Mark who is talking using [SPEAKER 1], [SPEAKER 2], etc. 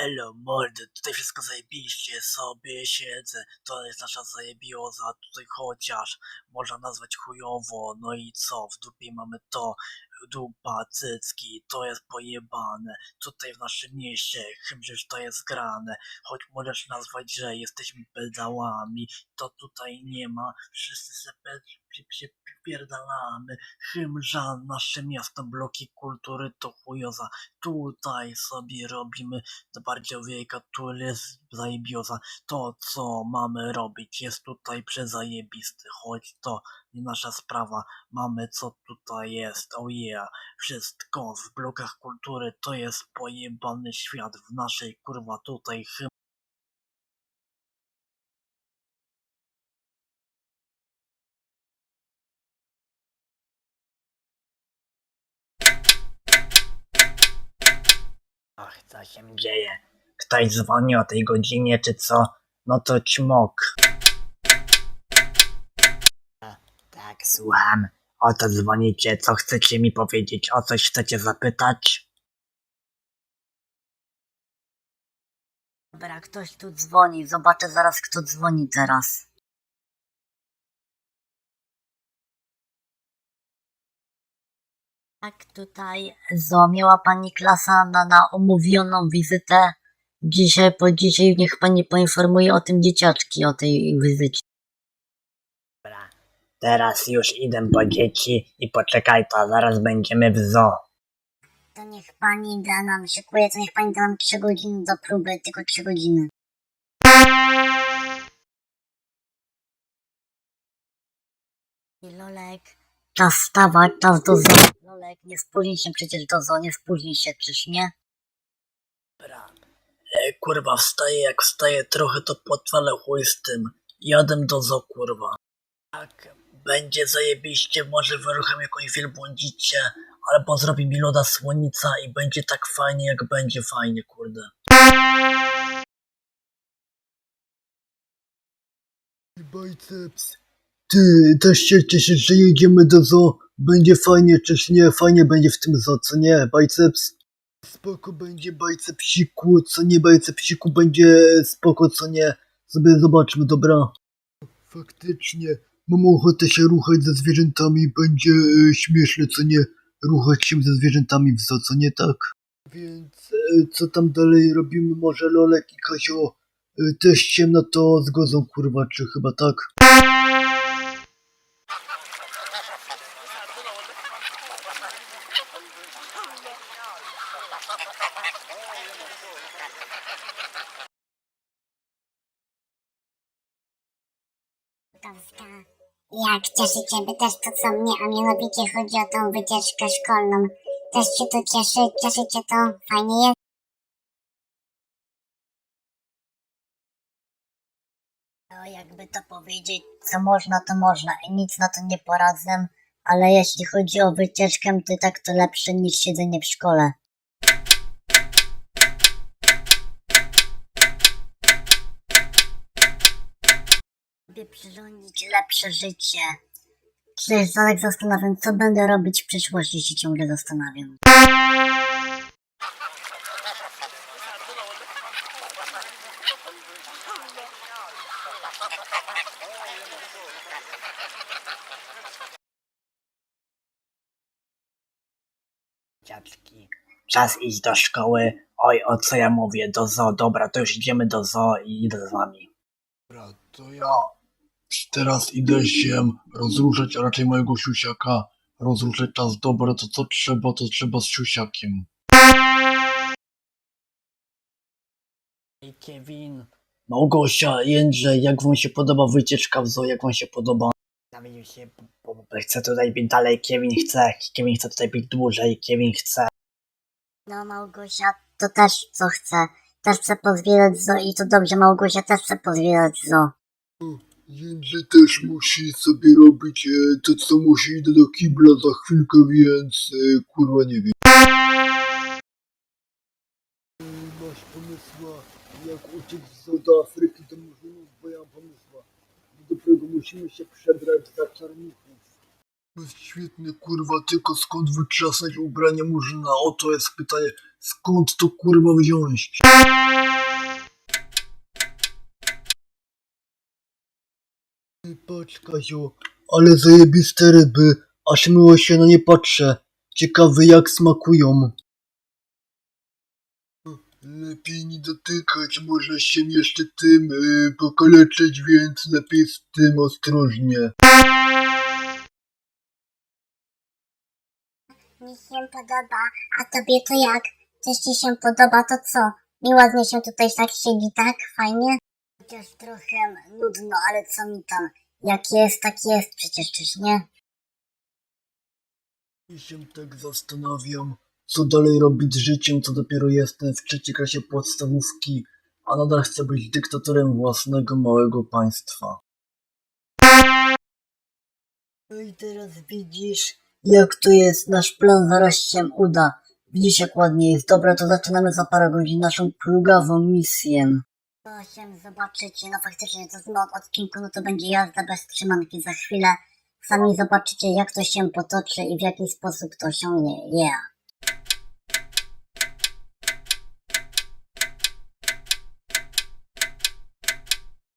[SPEAKER 1] Elo, mordy, tutaj wszystko zajebiście, sobie siedzę, to jest nasza zajebioza, tutaj chociaż można nazwać chujowo, no i co, w dupie mamy to, dupa, cycki, to jest pojebane, tutaj w naszym mieście, chymżyż to jest grane, choć możesz nazwać, że jesteśmy pedałami, to tutaj nie ma, wszyscy se pie- pierdalamy, chymża, nasze miasto, bloki kultury to chujoza, tutaj sobie robimy bardziej wiejka, tu jest zajebioza. To, co mamy robić, jest tutaj przezajebisty, choć to nie nasza sprawa. Mamy, co tutaj jest, oh yeah. Wszystko w blokach kultury to jest pojebany świat. W naszej, kurwa, tutaj Ach, co się dzieje? Ktoś dzwoni o tej godzinie, czy co? No to ćmok. Tak, słucham. O to dzwonicie, co chcecie mi powiedzieć? O coś chcecie zapytać?
[SPEAKER 2] Dobra, ktoś tu dzwoni. Zobaczę zaraz, kto dzwoni teraz. Tak, tutaj zo, miała pani klasa na, na umówioną wizytę. Dzisiaj, po dzisiaj niech pani poinformuje o tym dzieciaczki, o tej wizycie.
[SPEAKER 1] Dobra. Teraz już idę po dzieci i poczekaj to, zaraz będziemy w zoo.
[SPEAKER 2] To niech pani da nam, szykuje, to niech pani da nam 3 godziny do próby, tylko 3 godziny. Lolek, czas wstawać, czas do zoo. Lolek, nie spóźnij się przecież do zoo, nie spóźnij się, czyż nie?
[SPEAKER 1] Dobra. E, kurwa, wstaję jak wstaję trochę, to potwalę chuj z tym. Jadę do zoo, kurwa. Tak, będzie zajebiście, może wyrucham jakąś wielbłądzicie, albo zrobi mi loda słonica i będzie tak fajnie, jak będzie fajnie, kurde.
[SPEAKER 3] Biceps. Ty, też się cieszysz, że jedziemy do zoo? Będzie fajnie, czyż nie? Fajnie będzie w tym zoo, co nie? Biceps? Spoko będzie bicepsiku, co nie bicepsiku będzie spoko, co nie? Sobie zobaczmy, dobra? Faktycznie, mam ochotę się ruchać ze zwierzętami, będzie e, śmieszne, co nie? Ruchać się ze zwierzętami w zoo, co nie tak? Więc e, co tam dalej robimy? Może Lolek i Kazio e, też się na to zgodzą, kurwa, czy chyba tak?
[SPEAKER 4] Jak cieszy Ciebie też to co mnie, a mianowicie chodzi o tą wycieczkę szkolną. Też Cię to cieszy, cieszy Cię to, fajnie jest.
[SPEAKER 2] No jakby to powiedzieć, co można, to można i nic na to nie poradzę, ale jeśli chodzi o wycieczkę, to tak to lepsze niż siedzenie w szkole. By przyrządzić lepsze życie. Przecież tak zastanawiam, co będę robić w przyszłości, się ciągle zastanawiam.
[SPEAKER 1] Dziadki, czas iść do szkoły. Oj, o co ja mówię, do zoo. Dobra, to już idziemy do zoo i idę z wami.
[SPEAKER 3] Dobra, to ja teraz idę się rozruszać, a raczej mojego siusiaka rozruszać czas. Dobra, to co trzeba, to trzeba z siusiakiem.
[SPEAKER 1] Ej, Kevin, Małgosia, Jędrzej, jak wam się podoba wycieczka w zoo, jak wam się podoba? Zamienił się, bo, bo chcę tutaj być dalej, Kevin chce, Kevin chce tutaj być dłużej, Kevin chce.
[SPEAKER 2] No Małgosia, to też co chce. Też chce pozwiedzać zo i to dobrze, Małgosia też chce pozwiedzać zo.
[SPEAKER 3] Jędrzej też musi sobie robić e, to, co musi. Idę do kibla za chwilkę, więc e, kurwa nie wiem. Masz pomysła, jak uciec z do Afryki do Murzynów, bo ja mam pomysła. Do którego musimy się przebrać za czarników. To jest świetne, kurwa, tylko skąd wytrzasnąć ubranie Murzyna? Oto jest pytanie.
[SPEAKER 1] Skąd to kurwa wziąć? Patrz Kaziu, ale zajebiste ryby, aż miło się na nie patrzę. Ciekawy jak smakują. Lepiej nie dotykać, można się jeszcze tym yy, pokaleczyć, więc lepiej z tym ostrożnie.
[SPEAKER 4] Mi się podoba, a tobie to jak? Coś ci się podoba, to co? Mi ładnie się tutaj tak siedzi, tak? Fajnie?
[SPEAKER 2] Chociaż trochę nudno, ale co mi tam? Jak jest, tak jest przecież, czyż nie?
[SPEAKER 1] I się tak zastanawiam, co dalej robić z życiem, co dopiero jestem w trzeciej klasie podstawówki, a nadal chcę być dyktatorem własnego małego państwa.
[SPEAKER 2] No i teraz widzisz, jak tu jest, nasz plan zaraz się uda. Widzisz jak ładnie jest. Dobra, to zaczynamy za parę godzin naszą plugawą misję. To się zobaczycie, no faktycznie to znowu odcinku, no to będzie jazda bez trzymanki za chwilę. Sami zobaczycie jak to się potoczy i w jaki sposób to osiągnie. Yeah.